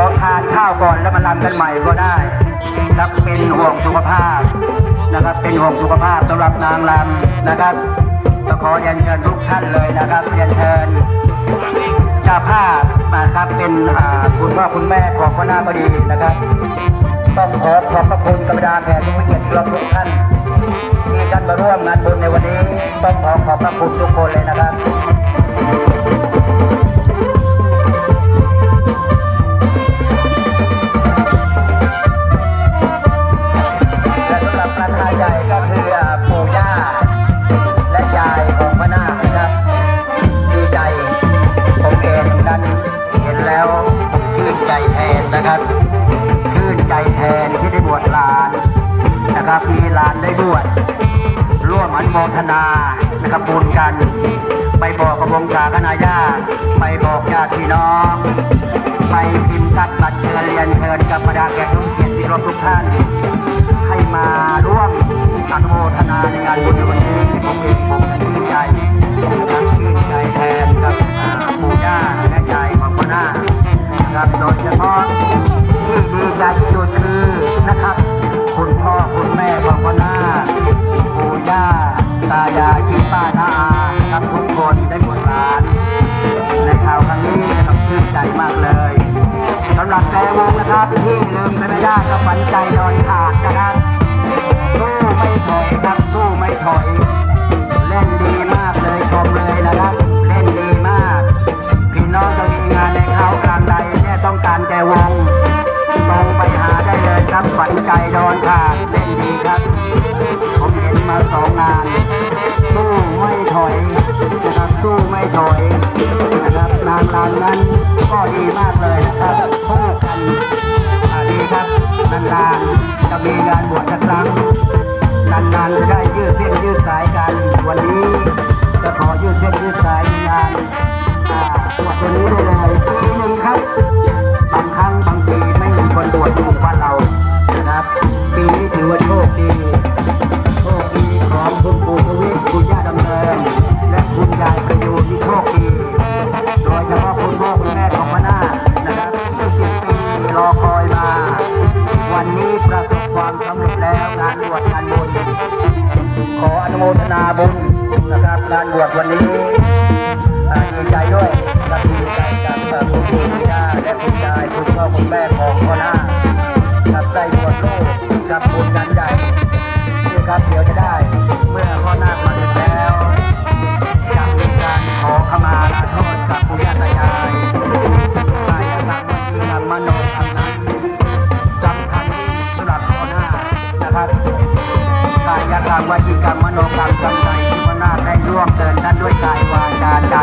เราทานข้าวก่อนแล้วมาลำกันใหม่ก็ได้ครับเป็นห่วงสุขภาพนะครับ เป็นห่วงสุขภาพสำหรับนางลำนะครับก็ขอเรียนเชิญทุกท่านเลยนะครับเรียนเชิญเจ้าภาพนะครับเป็นคุณพ่อคุณแม่ของพ่อหน้าก็ดีนะครับต้องขอขอบพระคุณกรรมดาแผ่ทุกเกียรติทุกท่านที่ท่านมาร่วมงานบุญในวันนี้ ต้องขอขอบพระคุณทุกคนเลยนะครับ สำหรับประธานใหญ่ก็คือปู่ย่า และยายของพระนาคนะครับดีใจผมเองนั้นเห็นแล้วชื่นใจแทนนะครับชื่นใจแทนที่ได้บวชลานนะครับมีลานได้บวชร่วมอนุโมทนานะครับบุญกัน ไปบอกกับวงศาคณาญาติไปบอกญาติพี่น้อง ไปพิมพ์ตัดบัตรเชิญเรียนเชิญกับบรรดาแขกทุกเกียรติที่รบทุกท่านให้มาร่วมอนุโมทนาในงานบุญในวันนี้ผมเองผมชื่นใจนะครับชื่นใจแทนกับปู่ย่าแม่ยายของพ่อหน้าครับโดยเฉพาะที่ดีใจที่สุดคือนะครับ คุณ หรับแกวงนะครับที่ลืมไปไม่ได้ก็ฝันใจนอนขาดนะครับสู้ไม่ถอยครับสู้ไม่ถอยเล่นดีมากเลยชมเลยนะครับ เล่นดีมาก พี่น้องจะมีงานในเขากลางใดเนี่ยต้องการแกวงตรงไปหาได้เลยครับฝันใจนอนขาดเล่นดีครับ ผมเห็นมาสองงาน สู้ไม่ถอยนะครับสู้ไม่ถอย นะครับนางรำนั้นก็ดีมากเลยนะครับคู่กันดีครับนานๆจะมีงานบวชสักครั้งนานๆจะได้ยืดเส้นยืดสายกัน วันนี้จะขอยืดเส้นยืดสายงานบวชวันนี้ด้เลยนะ งานบวชวันนี้ดีใจด้วยและดีใจกับคุณปู่คุณย่าและคุณยายคุณพ่อคุณแม่ของพ่อนาครับได้บวชลูกกับบุญกันใหญ่นี่ครับเดี๋ยวจะได้เมื่อพ่อนาคมาถึงแล้วจะมีการขอขมาลาโทษกับปู่ย่าตายายกายกรรมวิธีกรรมโนกรรมนั้นสำคัญสำหรับพ่อนานะครับ การรมวิธีกรรมมโนกรรมกรรมใดที่พ่อนาคได้ร่วมเกินนั้นด้วยกายวาจาใจ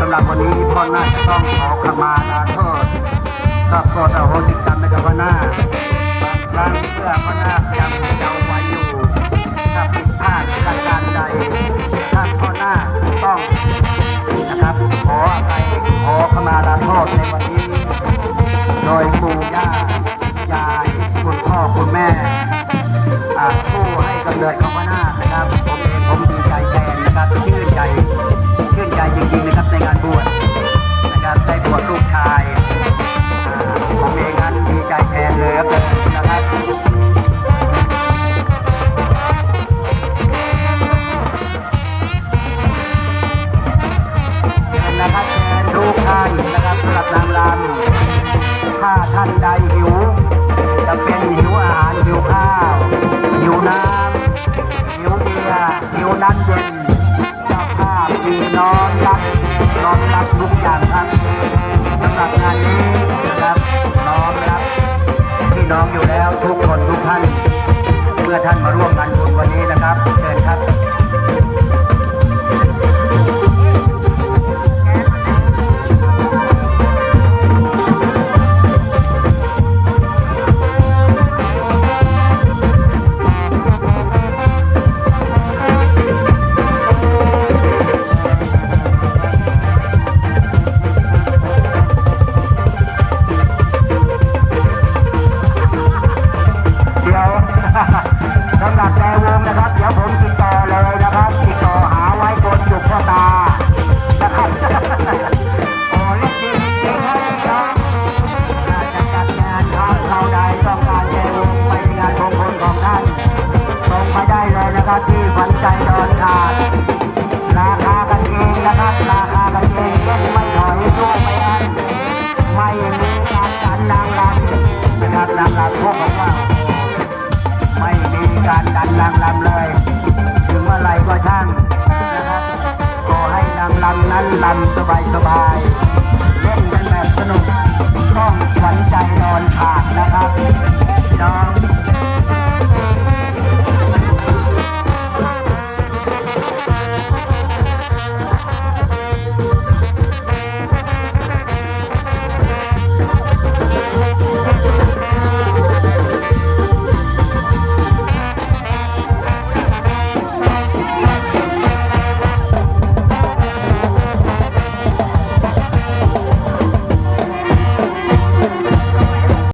สำหรับวันนี้พ่อนาคจะต้องขอขมาลาโทษก็โปรดอโหสิกรรมให้กับพ่อนาคบางครั้งเพื่อพ่อหนาคยังเยาว์วัยอยู่ถ้าผิดพลาดประการใด ให้กำเนิดของพนานะครับผมเองผมดีใจแทนนะครับชื่นใจชื่นใจจริงๆนะครับในงานบวชนะครับได้บวชลูกชายผมเองนั้นดีใจแทนเลยครับนะครับนะครับเชิญทุกท่านนะครับสำหรับนางรำถ้าท่านใด นเจ้าภาพมีน้อมรับน้อมรับทุกอย่างครับสำหรับงานนี้นะครับน้อมรับพี่น้องอยู่แล้วทุกคนทุกท่าน เมื่อท่านมาร่วมงานบุญวันนี้นะครับเชิญางรำพวกผมว่า ไม่มีการดันนางรำเลย ถึงเมื่อไรก็ช่างนะครับขอให้นางรำนั้นรำสบายสบาย